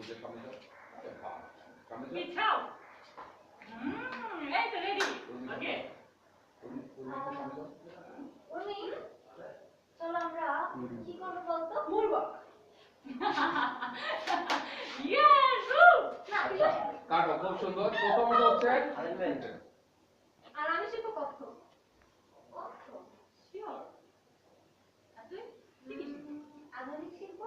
সূর্যের সামনে যাও আরে বাহ, সামনে যাও বিছাও হুম এই তো রেডি ওকে উর্মি, সামনে যাও উর্মি চলো আমরা কি করব বলতো? ইয়েস উ! আচ্ছা কাটো খুব সুন্দর। প্রথমটা হচ্ছে আর আমি শিখব কত কত শিওর আধুনিক শিল্প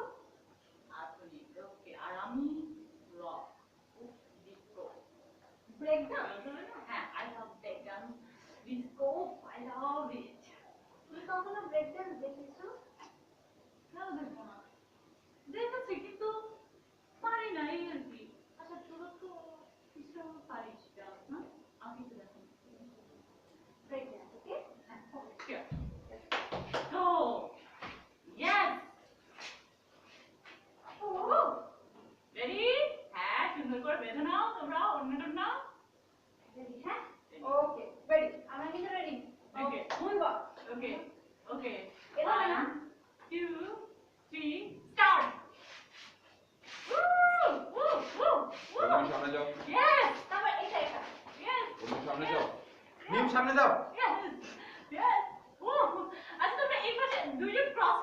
With go, I love it. We're gonna break them Okay. এভাবে না? Two three start Woo! Woo! Woo! Woo! সামনে যাও Yes! তারপর এটা এটা Yes! উর্মি সামনে যাও মিম সামনে যাও Yes! Yes! Woo! আচ্ছা তোমরা এই পাশে দুইজন ক্রস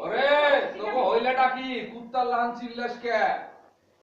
ওরে তোকে হইলাটা কি? কুত্তার লান চিল্লাস কে?